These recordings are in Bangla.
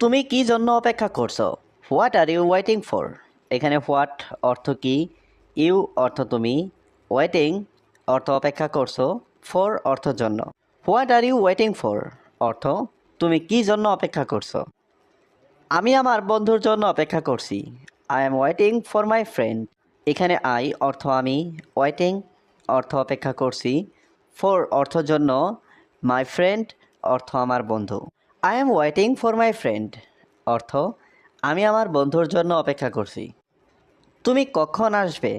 তুমি কি জন্য অপেক্ষা করছ? What are you waiting for এখানে হোয়াট অর্থ কি? ইউ অর্থ তুমি। ওয়েটিং অর্থ অপেক্ষা করছ। ফর অর্থ জন্য। What are you waiting for অর্থ, তুমি কি জন্য অপেক্ষা করছ? আমি আমার বন্ধুর জন্য অপেক্ষা করছি। I am waiting for my friend এখানে আই অর্থ আমি। ওয়েটিং অর্থ অপেক্ষা করছি। ফর অর্থ জন্য। মাই ফ্রেন্ড অর্থ আমার বন্ধু। I am waiting for my friend অর্থ, আমি আমার বন্ধুর জন্য অপেক্ষা করছি। তুমি কখন আসবে?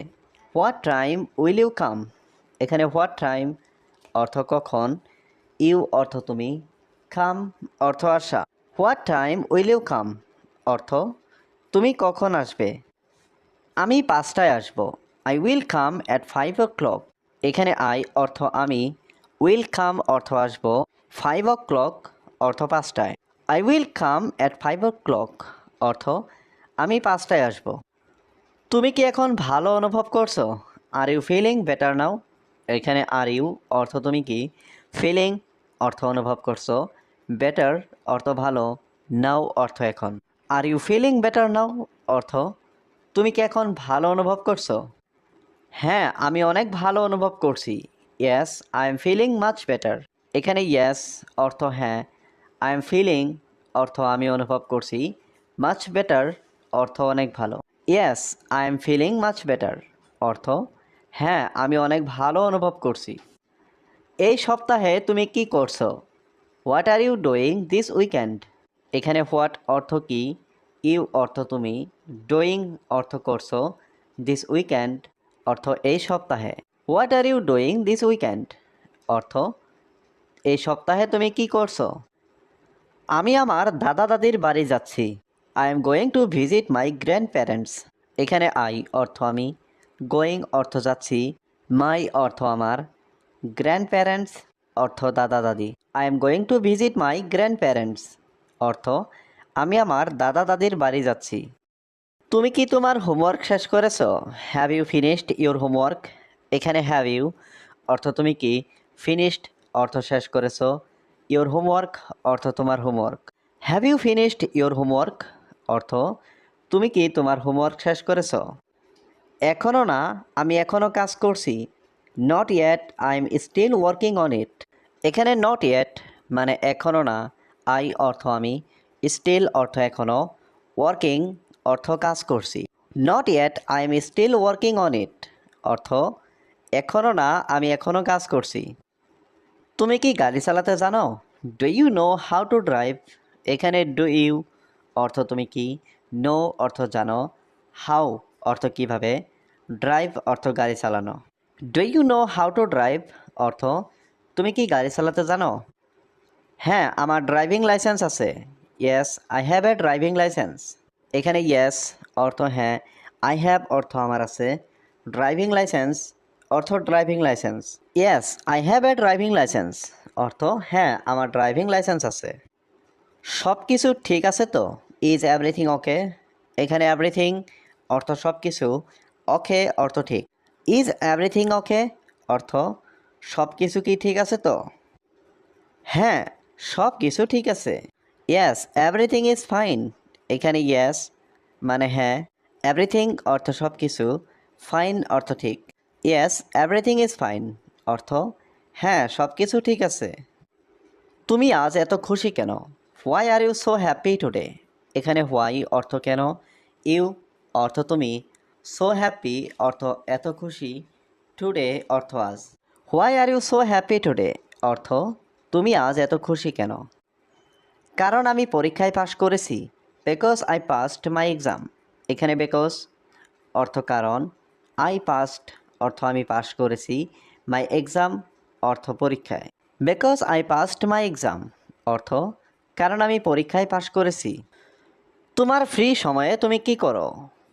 What time will you come এখানে হোয়াট টাইম অর্থ কখন? ইউ, অর্থ তুমি। কাম অর্থ আসা। What time will you come অর্থ, তুমি কখন আসবে? আমি পাঁচটায় আসব। I will come at five o'clock এখানে আই অর্থ আমি। উইল কাম অর্থ আসব। ফাইভ ও ক্লক অর্থ পাঁচটায়। I will come at five o'clock অর্থ, আমি পাঁচটায় আসব। তুমি কি এখন ভালো অনুভব করছ? Are you feeling better now এখানে আর ইউ অর্থ তুমি কি? ফিলিং অর্থ অনুভব করছ। বেটার অর্থ ভালো। নাও অর্থ এখন। Are you feeling better now অর্থ, তুমি কি এখন ভালো অনুভব করছ? হ্যাঁ আমি অনেক ভালো অনুভব করছি। Yes I am feeling much better এখানে ইয়েস অর্থ হ্যাঁ। আই এম ফিলিং অর্থ আমি অনুভব করছি মাচ বেটার অর্থ অনেক ভালো। Yes I am feeling much better অর্থ হ্যাঁ আমি অনেক ভালো অনুভব করছি। এই সপ্তাহে তুমি কি করছ? What are you doing this weekend এখানে হোয়াট অর্থ কি? ইউ অর্থ তুমি ডুইং অর্থ করছ দিস উইকেন্ড অর্থ এই সপ্তাহে। What are you doing this weekend অর্থ এই সপ্তাহে তুমি কি করছ? আমি আমার দাদা দাদির বাড়ি যাচ্ছি। I am going to visit my grandparents এখানে আই অর্থ আমি। গোয়িং অর্থ যাচ্ছি। মাই অর্থ আমার। গ্র্যান্ড প্যারেন্টস অর্থ দাদা দাদি I am going to visit my grandparents অর্থ, আমি আমার দাদা দাদির বাড়ি যাচ্ছি। তুমি কি তোমার হোমওয়ার্ক শেষ করেছ? Have you finished your homework এখানে হ্যাভ ইউ অর্থ তুমি কি? ফিনিশড অর্থ শেষ করেছ। ইউর হোমওয়ার্ক অর্থ তোমার homework have you finished your homework অর্থ, তুমি কি তোমার হোমওয়ার্ক শেষ করেছ? এখনও না, আমি এখনও কাজ করছি। Not yet I am still working on it এখানে নট ইয়েট মানে এখনও না আই অর্থ আমি স্টিল অর্থ এখনও ওয়ার্কিং অর্থ কাজ করছি। Not yet I am still working on it অর্থ এখনও না, আমি এখনও কাজ করছি। তুমি কি গাড়ি চালাতে জানো? Do you know how to drive এখানে ডু ইউ অর্থ তুমি কি? নো অর্থ জানো। হাউ অর্থ কীভাবে? ড্রাইভ অর্থ গাড়ি চালানো। Do you know how to drive অর্থ তুমি কি গাড়ি চালাতে জানো? হ্যাঁ আমার ড্রাইভিং লাইসেন্স আছে। Yes I have a driving licence এখানে ইয়েস অর্থ হ্যাঁ। আই হ্যাভ অর্থ আমার আছে। ড্রাইভিং লাইসেন্স অর্থ driving licence yes I have a driving licence অর্থ হ্যাঁ আমার ড্রাইভিং লাইসেন্স আছে। সব কিছু ঠিক আছে তো? ইজ এভরিথিং ওকে এখানে এভরিথিং অর্থ সব কিছু ওকে অর্থ ঠিক। ইজ এভরিথিং ওকে অর্থ সব কিছু কি ঠিক আছে তো? হ্যাঁ সব কিছু ঠিক আছে। ইয়েস এভরিথিং ইজ ফাইন এখানে ইয়েস মানে হ্যাঁ এভরিথিং অর্থ সব কিছু ফাইন অর্থ ঠিক। ইয়েস এভরিথিং ইজ ফাইন অর্থ হ্যাঁ সব কিছু ঠিক আছে। তুমি আজ এত খুশি কেন? Why are you so happy today এখানে হোয়াই অর্থ কেন? ইউ অর্থ তুমি সো হ্যাপি অর্থ, এত খুশি টুডে অর্থ আজ। Why are you so happy today অর্থ, তুমি আজ এত খুশি কেন? কারণ আমি পরীক্ষায় পাশ করেছি। Because I passed my exam এখানে বিকজ অর্থ কারণ আই পাস্ট অর্থ আমি পাশ করেছি। মাই এক্সাম অর্থ পরীক্ষায়। Because I passed my exam অর্থ, কারণ আমি পরীক্ষায় পাশ করেছি। তোমার ফ্রি সময়ে তুমি কি করো?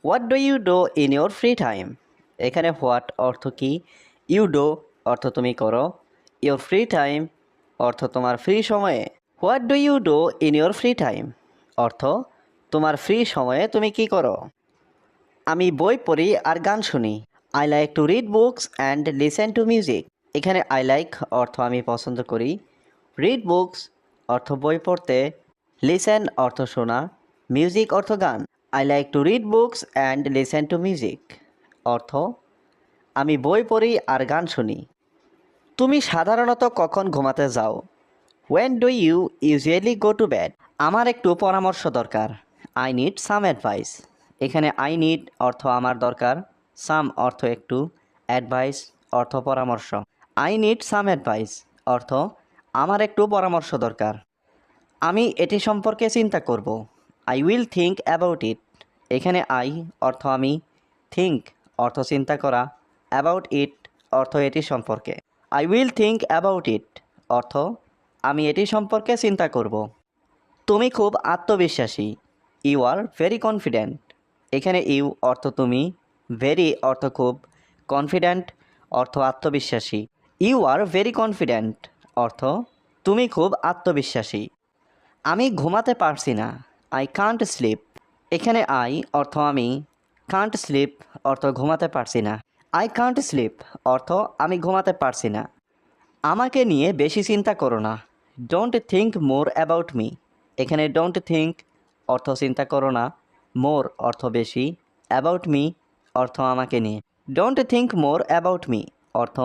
What do you do in your free time এখানে হোয়াট অর্থ কি? ইউ ডো অর্থ তুমি করো। ইউর ফ্রি টাইম অর্থ তোমার ফ্রি সময়ে। What do you do in your free time অর্থ, তোমার ফ্রি সময়ে তুমি কি করো? আমি বই পড়ি আর গান শুনি। I like to read books and listen to music এখানে আই লাইক অর্থ আমি পছন্দ করি। রিড বুকস অর্থ বই পড়তে। লিসেন অর্থ শোনা। মিউজিক অর্থ গান। I like to read books and listen to music অর্থ, আমি বই পড়ি আর গান শুনি। তুমি সাধারণত কখন ঘুমাতে যাও? When do you usually go to bed আমার একটু পরামর্শ দরকার। আই নিড সাম অ্যাডভাইস এখানে আই নিড অর্থ আমার দরকার। সাম অর্থ একটু অ্যাডভাইস অর্থ পরামর্শ। আই নিড সাম অ্যাডভাইস অর্থ, আমার একটু পরামর্শ দরকার। আমি এটি সম্পর্কে চিন্তা করব। I will think about it এখানে আই অর্থ আমি থিঙ্ক অর্থ চিন্তা করা। অ্যাবাউট ইট অর্থ এটি সম্পর্কে। I will think about it অর্থ, আমি এটি সম্পর্কে চিন্তা করব। তুমি খুব আত্মবিশ্বাসী। ইউ আর ভেরি কনফিডেন্ট এখানে ইউ অর্থ তুমি ভেরি অর্থ খুব কনফিডেন্ট অর্থ আত্মবিশ্বাসী। ইউ আর ভেরি কনফিডেন্ট অর্থ তুমি খুব আত্মবিশ্বাসী। আমি ঘুমাতে পারছি না আই কান্ট স্লিপ এখানে আই অর্থ আমি কান্ট স্লিপ অর্থ ঘুমাতে পারছি না। আই কান্ট স্লিপ অর্থ আমি ঘুমাতে পারছি না। আমাকে নিয়ে বেশি চিন্তা করো না। Don't think more about me এখানে ডোন্ট থিঙ্ক অর্থ চিন্তা করো না মোর অর্থ বেশি অ্যাবাউট মি অর্থ আমাকে নিয়ে। Don't think more about me অর্থ,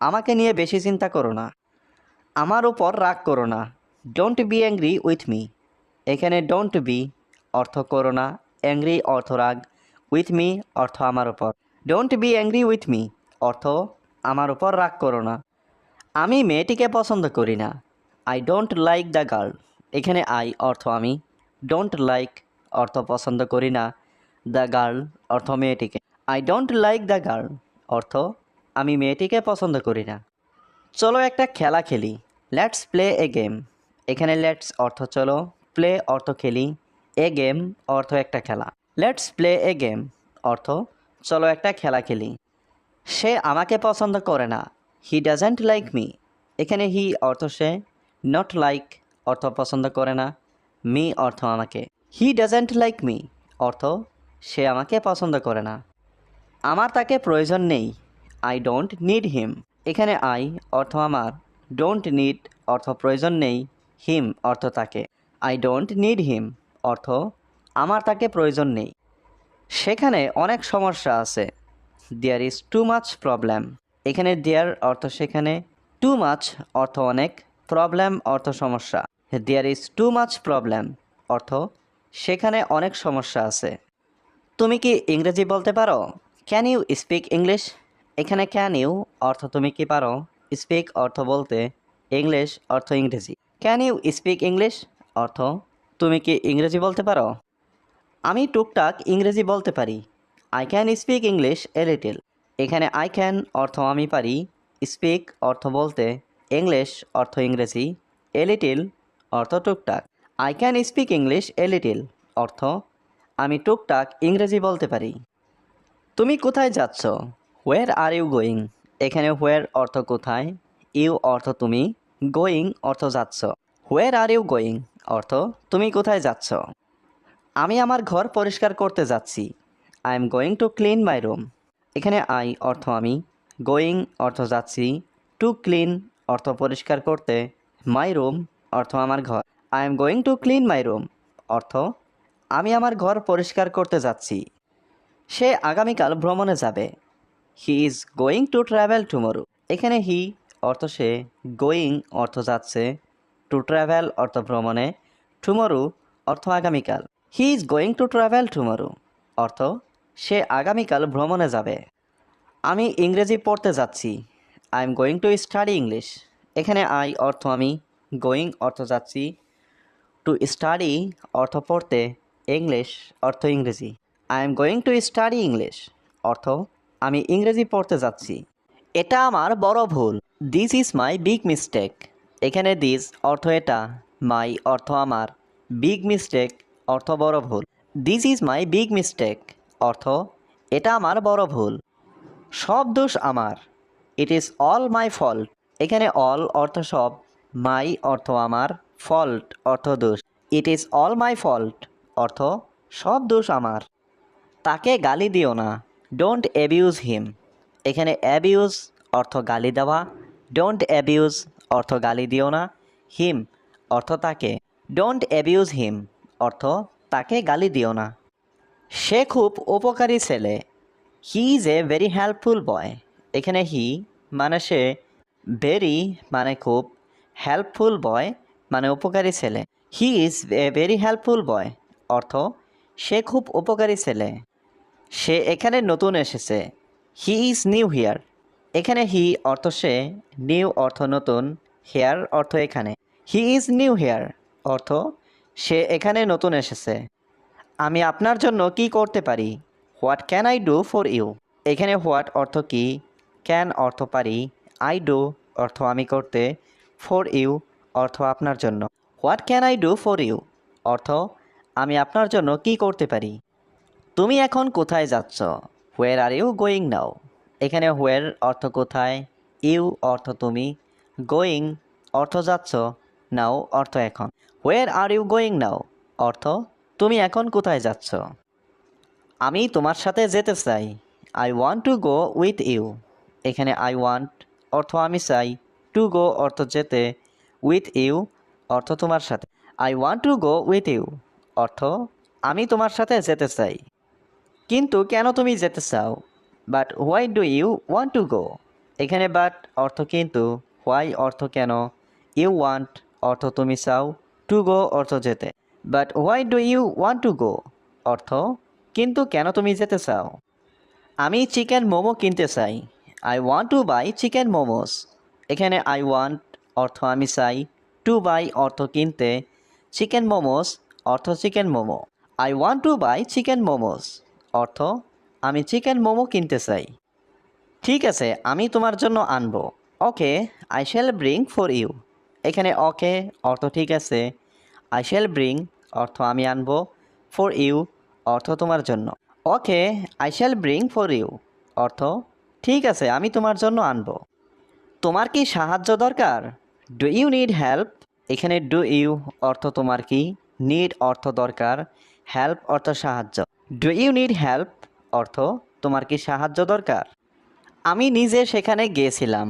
আমাকে নিয়ে বেশি চিন্তা করো না। আমার উপর রাগ করো না। Don't be angry with me এখানে ডোন্ট বি অর্থ করো না। অ্যাংরি অর্থ রাগ। উইথ মি অর্থ আমার ওপর don't be angry with me অর্থ, আমার ওপর রাগ করো না। আমি মেয়েটিকে পছন্দ করি না। I don't like the girl এখানে আই অর্থ আমি। ডোন্ট লাইক অর্থ পছন্দ করি না। দ্য গার্ল, অর্থ মেয়েটিকে। I don't like the girl অর্থ আমি মেয়েটিকে পছন্দ করি না। চলো একটা খেলা খেলি। লেটস প্লে এ গেম এখানে লেটস অর্থ চলো। প্লে অর্থ খেলি। এ গেম অর্থ একটা খেলা। লেটস প্লে এ গেম অর্থ চলো একটা খেলা খেলি। সে আমাকে পছন্দ করে না। হি ডাজেন্ট লাইক মি এখানে হি অর্থ সে। নট লাইক অর্থ পছন্দ করে না। মি অর্থ আমাকে। হি ডাজেন্ট লাইক মি অর্থ সে আমাকে পছন্দ করে না। আমার তাকে প্রয়োজন নেই। আই ডোন্ট নিড হিম এখানে আই অর্থ আমার। ডোন্ট নিড অর্থ প্রয়োজন নেই। হিম অর্থ তাকে। আই ডোন্ট নিড হিম অর্থ আমার তাকে প্রয়োজন নেই। সেখানে অনেক সমস্যা আছে। There is too much problem এখানে দেয়ার অর্থ সেখানে। টু মাচ অর্থ অনেক। প্রবলেম অর্থ সমস্যা। There is too much problem অর্থ সেখানে অনেক সমস্যা আছে। তুমি কি ইংরেজি বলতে পারো? ক্যান ইউ স্পিক ইংলিশ এখানে ক্যান ইউ অর্থ তুমি কি পারো? স্পিক অর্থ বলতে ইংলিশ অর্থ ইংরেজি। ক্যান ইউ স্পিক ইংলিশ অর্থ তুমি কি ইংরেজি বলতে পারো? আমি টুকটাক ইংরেজি বলতে পারি। I can speak English a little এখানে আই ক্যান অর্থ আমি পারি। স্পিক অর্থ বলতে ইংলিশ অর্থ ইংরেজি। এ লিটিল অর্থ টুকটাক। I can speak English a little অর্থ আমি টুকটাক ইংরেজি বলতে পারি। তুমি কোথায় যাচ্ছ? হোয়ার আর ইউ গোয়িং এখানে হোয়ার অর্থ কোথায়? ইউ অর্থ তুমি? গোয়িং অর্থ যাচ্ছ। হোয়ার আর ইউ গোয়িং অর্থ তুমি কোথায় যাচ্ছ? আমি আমার ঘর পরিষ্কার করতে যাচ্ছি। I am going to clean my room এখানে আই অর্থ আমি। গোয়িং অর্থ যাচ্ছি। টু ক্লিন অর্থ পরিষ্কার করতে। মাই রুম অর্থ আমার ঘর। I am going to clean my room অর্থ আমি আমার ঘর পরিষ্কার করতে যাচ্ছি। সে আগামীকাল ভ্রমণে যাবে। He is going to travel tomorrow এখানে হি অর্থ সে গোয়িং অর্থ যাচ্ছে। টু ট্রাভেল অর্থ ভ্রমণে। টুমোরো অর্থ আগামীকাল। He is going to travel tomorrow অর্থ, সে আগামীকাল ভ্রমণে যাবে। আমি ইংরেজি পড়তে যাচ্ছি। I am going to study English এখানে আই অর্থ আমি। গোয়িং অর্থ যাচ্ছি। টু স্টাডি অর্থ পড়তে। ইংলিশ অর্থ ইংরেজি। I am going to study English অর্থ, আমি ইংরেজি পড়তে যাচ্ছি। এটা আমার বড় ভুল। This is my big mistake এখানে দিস অর্থ এটা মাই অর্থ আমার। বিগ মিস্টেক অর্থ বড় ভুল। This is my big mistake অর্থ, এটা আমার বড় ভুল। সব দোষ আমার। It is all my fault এখানে অল অর্থ সব। মাই অর্থ আমার। ফল্ট অর্থ দোষ। It is all my fault অর্থ, সব দোষ আমার। তাকে গালি দিও না। ডোন্ট অ্যাবিউজ হিম এখানে অ্যাবিউজ অর্থ গালি দেওয়া। ডোন্ট অ্যাবিউজ অর্থ গালি দিও না। হিম অর্থ তাকে। ডোন্ট অ্যাবিউজ হিম অর্থ তাকে গালি দিও না। সে খুব উপকারী ছেলে। He is a very helpful boy এখানে হি মানে সে ভেরি মানে খুব হেল্পফুল বয় মানে উপকারী ছেলে। He is a very helpful boy অর্থ, সে খুব উপকারী ছেলে। সে এখানে নতুন এসেছে। হি ইজ নিউ হিয়ার এখানে হি অর্থ সে নিউ অর্থ নতুন হেয়ার অর্থ এখানে। হি ইজ নিউ হেয়ার অর্থ, সে এখানে নতুন এসেছে। আমি আপনার জন্য কি করতে পারি? What can I do for you এখানে হোয়াট অর্থ কি? ক্যান অর্থ পারি। আই ডু অর্থ আমি করতে। ফর ইউ অর্থ আপনার জন্য। What can I do for you অর্থ আমি আপনার জন্য কি করতে পারি? তুমি এখন কোথায় যাচ্ছ? Where are you going now এখানে হোয়ার অর্থ কোথায়? ইউ অর্থ তুমি। গোয়িং অর্থ যাচ্ছ। নাও অর্থ এখন। Where are you going now অর্থ, তুমি এখন কোথায় যাচ্ছ? আমি তোমার সাথে যেতে চাই। I want to go with you এখানে আই ওয়ান্ট অর্থ আমি চাই। টু গো অর্থ যেতে। উইথ ইউ অর্থ তোমার সাথে। I want to go with you অর্থ, আমি তোমার সাথে যেতে চাই। কিন্তু কেন তুমি যেতে চাও? But why do you want to go এখানে বাট অর্থ কিন্তু হোয়াই অর্থ কেন? ইউ ওয়ান্ট অর্থ তুমি চাও টু গো অর্থ যেতে। But why do you want to go অর্থ, কিন্তু কেন তুমি যেতে চাও? আমি চিকেন মোমো কিনতে চাই। I want to buy chicken momos. এখানে আই ওয়ান্ট অর্থ আমি চাই। টু বাই অর্থ কিনতে। চিকেন মোমোস অর্থ chicken momo. I want to buy chicken momos অর্থ, আমি চিকেন মোমো কিনতে চাই। ঠিক আছে, আমি তোমার জন্য আনব। Okay I shall bring for you এখানে ওকে, অর্থ ঠিক আছে। আই শ্যাল ব্রিং অর্থ আমি আনব। ফর ইউ অর্থ তোমার জন্য। Okay I shall bring for you অর্থ, ঠিক আছে, আমি তোমার জন্য আনব। তোমার কি সাহায্য দরকার? ডু ইউ নিড হেল্প এখানে ডু ইউ অর্থ তোমার কি? নিড অর্থ দরকার হেল্প অর্থ সাহায্য। ডু ইউ নিড হেল্প অর্থ তোমার কি সাহায্য দরকার? আমি নিজে সেখানে গিয়েছিলাম।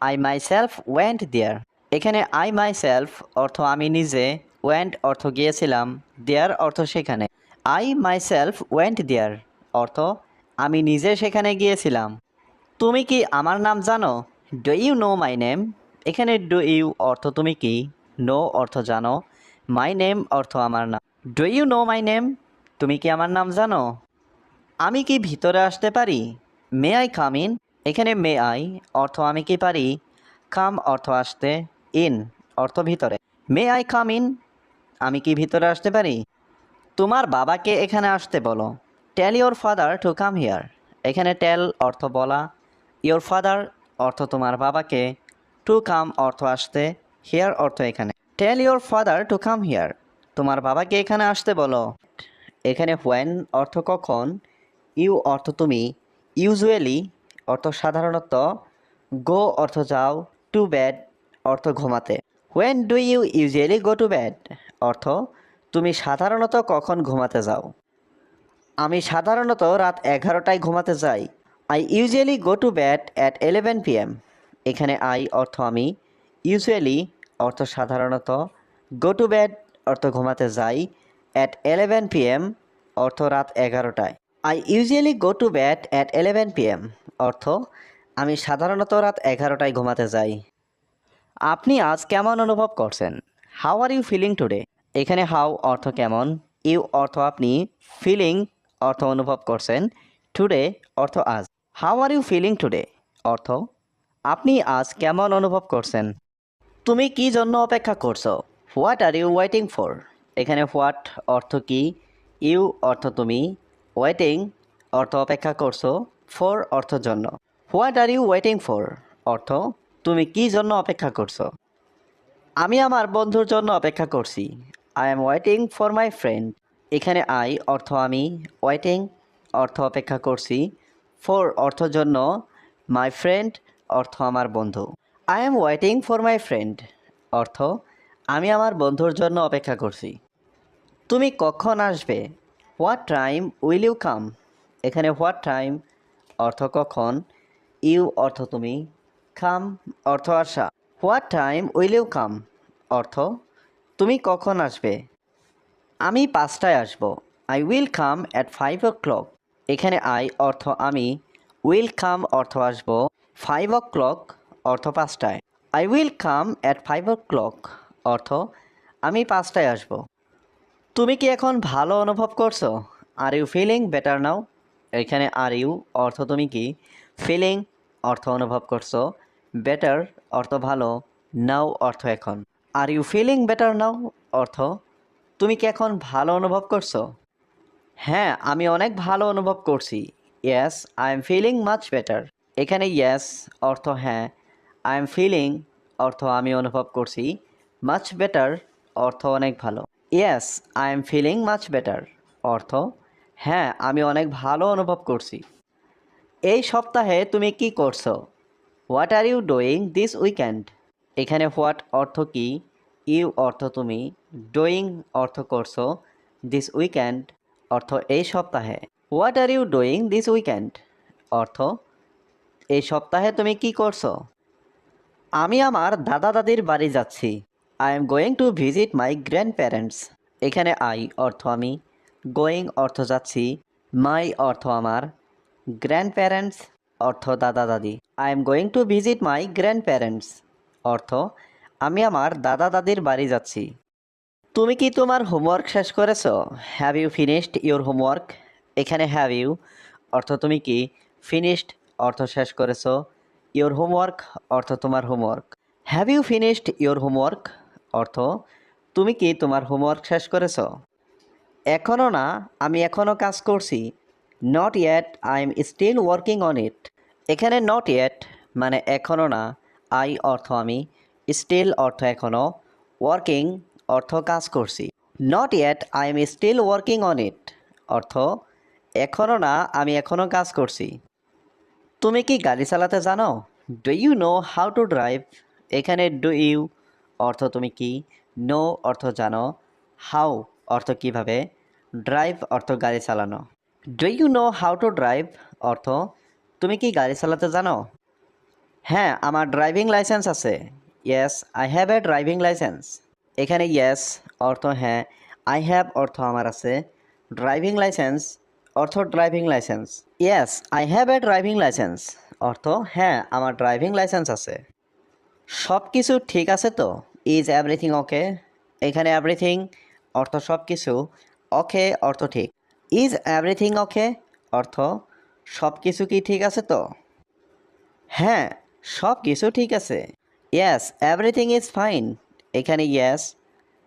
I myself went there এখানে আই মাই সেলফ অর্থ আমি নিজে ওয়েন্ট অর্থ গিয়েছিলাম দেয়ার অর্থ সেখানে। I myself went there অর্থ আমি নিজে সেখানে গিয়েছিলাম। তুমি কি আমার নাম জানো? Do you know my name এখানে ডু ইউ অর্থ তুমি কি? নো অর্থ জানো। মাই নেম অর্থ আমার নাম। Do you know my name তুমি কি আমার নাম জানো? আমি কি ভিতরে আসতে পারি? মে আই কাম ইন এখানে মে আই অর্থ আমি কি পারি? কাম অর্থ আসতে ইন অর্থ ভিতরে। মে আই কাম ইন আমি কি ভিতরে আসতে পারি? তোমার বাবাকে এখানে আসতে বলো। Tell your father to come here এখানে টেল অর্থ বলা। ইয়োর ফাদার অর্থ তোমার বাবাকে। টু কাম অর্থ আসতে হিয়ার অর্থ এখানে। Tell your father to come here তোমার বাবাকে এখানে আসতে বলো। এখানে হোয়েন অর্থ কখন ইউ অর্থ তুমি। ইউজুয়ালি অর্থ সাধারণত গো অর্থ যাও টু ব্যাড অর্থ ঘুমাতে। When do you usually go to bed অর্থ, তুমি সাধারণত কখন ঘুমাতে যাও। আমি সাধারণত রাত এগারোটায় ঘুমাতে যাই। I usually go to bed at eleven PM এখানে আই অর্থ আমি। ইউজুয়ালি অর্থ সাধারণত গো টু ব্যাড অর্থ ঘুমাতে যাই অ্যাট এলেভেন পি এম অর্থ রাত এগারোটায়। I usually go to bed at eleven P M অর্থ আমি সাধারণত রাত এগারোটায় ঘুমাতে যাই। আপনি আজ কেমন অনুভব করছেন? How are you feeling today এখানে হাউ অর্থ কেমন? ইউ অর্থ আপনি ফিলিং অর্থ অনুভব করছেন। টুডে অর্থ আজ। How are you feeling today অর্থ আপনি আজ কেমন অনুভব করছেন? তুমি কি জন্য অপেক্ষা করছ? What are you waiting for এখানে হোয়াট অর্থ কি? ইউ অর্থ তুমি। ওয়েটিং অর্থ অপেক্ষা করছ। ফর অর্থ জন্য। What are you waiting for অর্থ, তুমি কি জন্য অপেক্ষা করছ? আমি আমার বন্ধুর জন্য অপেক্ষা করছি। I am waiting for my friend এখানে আই অর্থ আমি। ওয়েটিং অর্থ অপেক্ষা করছি। ফর অর্থ জন্য। মাই ফ্রেন্ড অর্থ আমার বন্ধু। I am waiting for my friend অর্থ, আমি আমার বন্ধুর জন্য অপেক্ষা করছি। তুমি কখন আসবে? What time will you come এখানে হোয়াট টাইম অর্থ কখন? ইউ অর্থ তুমি। কাম অর্থ আসা। What time will you come অর্থ, তুমি কখন আসবে? আমি পাঁচটায় আসব। I will come at five o'clock এখানে আই অর্থ আমি। উইল কাম অর্থ আসব। ফাইভ ও ক্লক অর্থ পাঁচটায়। I will come at five o'clock অর্থ, আমি পাঁচটায় আসব। তুমি কি এখন ভালো অনুভব করছ? Are you feeling better now এখানে আর ইউ অর্থ তুমি কি? ফিলিং অর্থ অনুভব করছ। বেটার অর্থ ভালো। নাও অর্থ এখন। Are you feeling better now অর্থ, তুমি কি এখন ভালো অনুভব করছ? হ্যাঁ আমি অনেক ভালো অনুভব করছি। Yes I am feeling much better এখানে ইয়েস অর্থ হ্যাঁ। আই এম ফিলিং অর্থ আমি অনুভব করছি মাচ বেটার অর্থ অনেক ভালো। Yes I am feeling much better অর্থ হ্যাঁ আমি অনেক ভালো অনুভব করছি। এই সপ্তাহে তুমি কি করছ? What are you doing this weekend এখানে হোয়াট অর্থ কি? ইউ অর্থ তুমি ডুইং অর্থ করছ দিস উইকেন্ড অর্থ এই সপ্তাহে। What are you doing this weekend অর্থ, এই সপ্তাহে তুমি কি করছ? আমি আমার দাদা দাদির বাড়ি যাচ্ছি। I am going to visit my grandparents এখানে আই অর্থ আমি। গোয়িং অর্থ যাচ্ছি। মাই অর্থ আমার। গ্র্যান্ড প্যারেন্টস অর্থ দাদা দাদি। I am going to visit my grandparents অর্থ, আমি আমার দাদা দাদির বাড়ি যাচ্ছি। তুমি কি তোমার হোমওয়ার্ক শেষ করেছ? Have you finished your homework এখানে হ্যাভ ইউ অর্থ তুমি কি? ফিনিশড অর্থ শেষ করেছ। ইউর হোমওয়ার্ক অর্থ তোমার homework have you finished your homework অর্থ, তুমি কি তোমার হোমওয়ার্ক শেষ করেছ? এখনও না, আমি এখনও কাজ করছি। Not yet I am still working on it এখানে নট ইয়েট মানে এখনও না আই অর্থ আমি স্টিল অর্থ এখনও ওয়ার্কিং অর্থ কাজ করছি। Not yet I am still working on it অর্থ এখনও না, আমি এখনও কাজ করছি। তুমি কি গাড়ি চালাতে জানো? Do you know how to drive এখানে ডু ইউ অর্থ তুমি কি? নো অর্থ জানো। হাউ অর্থ কীভাবে? ড্রাইভ অর্থ গাড়ি চালানো। Do you know how to drive অর্থ তুমি কি গাড়ি চালাতে জানো? হ্যাঁ আমার ড্রাইভিং লাইসেন্স আছে। Yes I have a driving licence এখানে ইয়েস অর্থ হ্যাঁ আই হ্যাভ অর্থ আমার আছে। ড্রাইভিং লাইসেন্স অর্থ driving licence yes I have a driving licence অর্থ হ্যাঁ আমার ড্রাইভিং লাইসেন্স আছে। সব কিছু ঠিক আছে তো? ইজ এভরিথিং ওকে এখানে এভরিথিং অর্থ সব কিছু ওকে অর্থ ঠিক। ইজ এভরিথিং ওকে অর্থ সব কিছু কি ঠিক আছে তো? হ্যাঁ সব কিছু ঠিক আছে। ইয়েস এভরিথিং ইজ ফাইন এখানে ইয়েস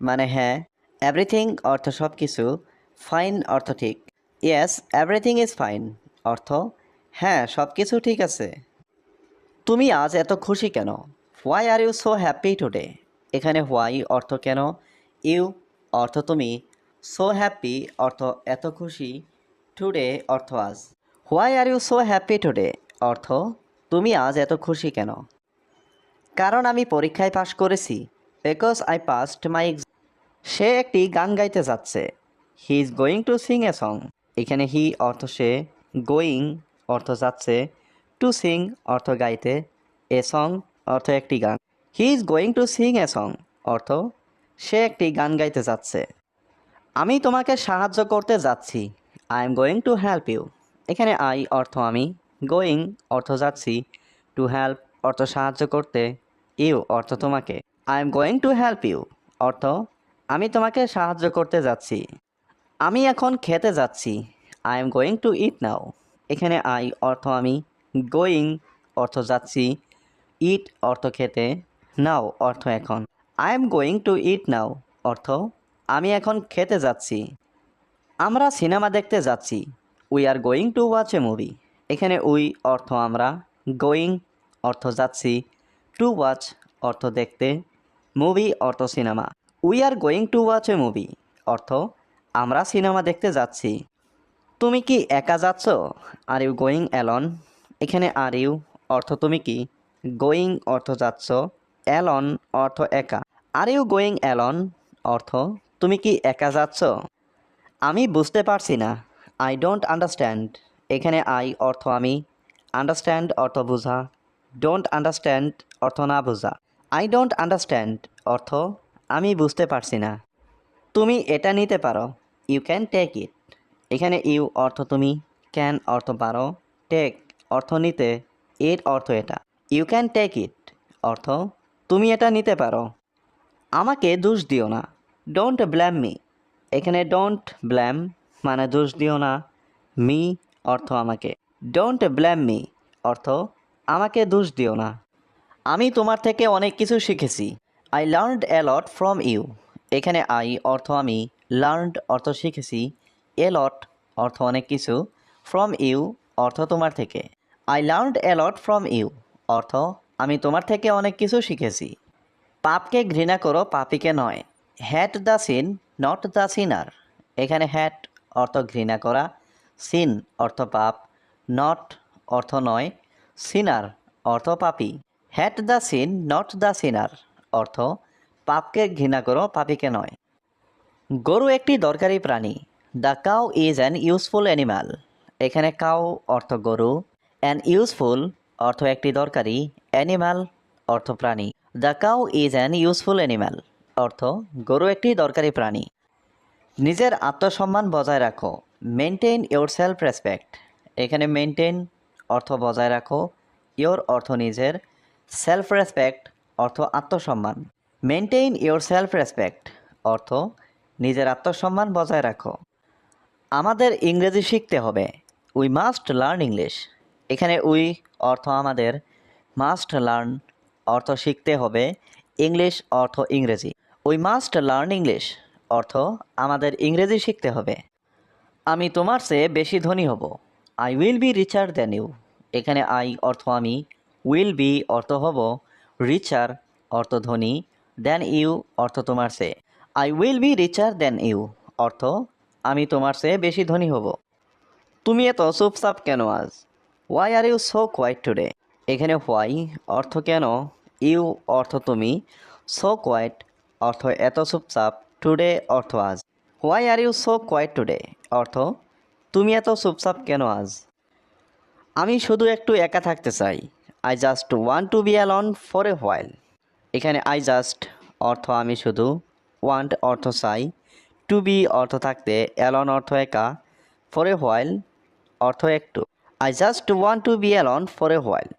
মানে হ্যাঁ এভরিথিং অর্থ সব কিছু ফাইন অর্থ ঠিক। ইয়েস এভরিথিং ইজ ফাইন অর্থ হ্যাঁ সব কিছু ঠিক আছে। তুমি আজ এত খুশি কেন? Why are you so happy today এখানে হোয়াই অর্থ কেন? ইউ অর্থ তুমি। সো হ্যাপি অর্থ এত খুশি। টুডে অর্থ আজ। Why are you so happy today অর্থ, তুমি আজ এত খুশি কেন? কারণ আমি পরীক্ষায় পাশ করেছি। বিকজ আই পাস্ট মাই সে একটি গান গাইতে যাচ্ছে। He is going to sing a song এখানে হি অর্থ সে, গোয়িং অর্থ যাচ্ছে, টু সিং অর্থ গাইতে, এ সং অর্থ একটি গান। He is going to sing a song অর্থ সে একটি গান গাইতে যাচ্ছে। আমি তোমাকে সাহায্য করতে যাচ্ছি। I am going to help you. এখানে আই অর্থ আমি, গোয়িং অর্থ যাচ্ছি। টু হেল্প অর্থ সাহায্য করতে, ইউ অর্থ তোমাকে। I am going to help you, অর্থ আমি তোমাকে সাহায্য করতে যাচ্ছি। আমি এখন খেতে যাচ্ছি। I am going to eat now এখানে আই অর্থ আমি গোয়িং অর্থ যাচ্ছি। ইট অর্থ খেতে। নাও অর্থ এখন। I am going to eat now অর্থ আমি এখন খেতে যাচ্ছি। আমরা সিনেমা দেখতে যাচ্ছি। We are going to watch a movie এখানে উই অর্থ আমরা গোয়িং অর্থ যাচ্ছি। টু ওয়াচ অর্থ দেখতে। মুভি অর্থ cinema. We are going to watch a movie অর্থ আমরা সিনেমা দেখতে যাচ্ছি। তুমি কি একা যাচ্ছ? আর ইউ গোয়িং অ্যালন এখানে আর ইউ অর্থ তুমি কি? গোয়িং অর্থ যাচ্ছ। অ্যালন অর্থ একা। আর ইউ গোয়িং অ্যালন অর্থ তুমি কি একা যাচ্ছ? আমি বুঝতে পারছি না। আই ডোন্ট আন্ডারস্ট্যান্ড এখানে আই অর্থ আমি। আন্ডারস্ট্যান্ড অর্থ বোঝা। ডোন্ট আন্ডারস্ট্যান্ড অর্থ না বোঝা। আই ডোন্ট আন্ডারস্ট্যান্ড অর্থ আমি বুঝতে পারছি না। তুমি এটা নিতে পারো। ইউ ক্যান টেক ইট এখানে ইউ অর্থ তুমি ক্যান অর্থ পারো টেক অর্থ নিতে ইট অর্থ এটা। ইউ ক্যান টেক ইট অর্থ তুমি এটা নিতে পারো। আমাকে দোষ দিও না। ডোন্ট ব্ল্যাম মি এখানে ডোন্ট ব্ল্যাম মানে দোষ দিও না। মি অর্থ আমাকে। ডোন্ট ব্ল্যাম মি অর্থ আমাকে দোষ দিও না। আমি তোমার থেকে অনেক কিছু শিখেছি। I learned a lot from you এখানে আই অর্থ আমি লার্নড অর্থ শিখেছি এ লট অর্থ অনেক কিছু ফ্রম ইউ অর্থ তোমার থেকে। I learned a lot from you অর্থ আমি তোমার থেকে অনেক কিছু শিখেছি। পাপকে ঘৃণা করো, পাপিকে নয়। Hate the sin not the sinner এখানে হ্যাট অর্থ ঘৃণা করা সিন অর্থ পাপ নট অর্থ নয়। সিনার অর্থ পাপি। Hate the sin not the sinner অর্থ পাপকে ঘৃণা করো, পাপিকে নয়। গরু একটি দরকারি প্রাণী। The cow is an useful animal এখানে কাউ অর্থ গরু, অ্যান ইউজফুল অর্থ একটি দরকারি অ্যানিম্যাল অর্থ প্রাণী। The cow is an useful animal অর্থ গরু একটি দরকারি প্রাণী। নিজের আত্মসম্মান বজায় রাখো মেনটেন ইওর সেলফ রেসপেক্ট। এখানে মেনটেন অর্থ বজায় রাখো, ইওর অর্থ নিজের, সেলফ রেসপেক্ট অর্থ আত্মসম্মান। মেনটেন ইওর সেলফ রেসপেক্ট অর্থ নিজের আত্মসম্মান বজায় রাখো। আমাদের ইংরেজি শিখতে হবে। উই মাস্ট লার্ন ইংলিশ এখানে উই অর্থ আমাদের মাস্ট লার্ন অর্থ শিখতে হবে ইংলিশ অর্থ ইংরেজি। উই মাস্ট লার্ন ইংলিশ অর্থ আমাদের ইংরেজি শিখতে হবে। আমি তোমার চেয়ে বেশি ধনী হব। I will be richer than you এখানে আই অর্থ আমি উইল বি অর্থ হব রিচার অর্থ ধনী দেন ইউ অর্থ তোমার চেয়ে। I will be richer than you অর্থ, আমি তোমার চেয়ে বেশি ধনী হব। তুমি এত চুপচাপ কেন আজ? Why are you so quiet today এখানে হোয়াই অর্থ কেন? ইউ অর্থ তুমি। সো কোয়াইট অর্থ এত চুপচাপ। টুডে অর্থ আজ। Why are you so quiet today অর্থ, তুমি এত চুপচাপ কেন আজ? আমি শুধু একটু একা থাকতে চাই। I just want to be alone for a while এখানে আই জাস্ট অর্থ আমি শুধু ওয়ান্ট অর্থ চাই টু বি অর্থ থাকতে অ্যালন অর্থ একা ফর এ হোয়াইল অর্থ একটু। I just want to be alone for a while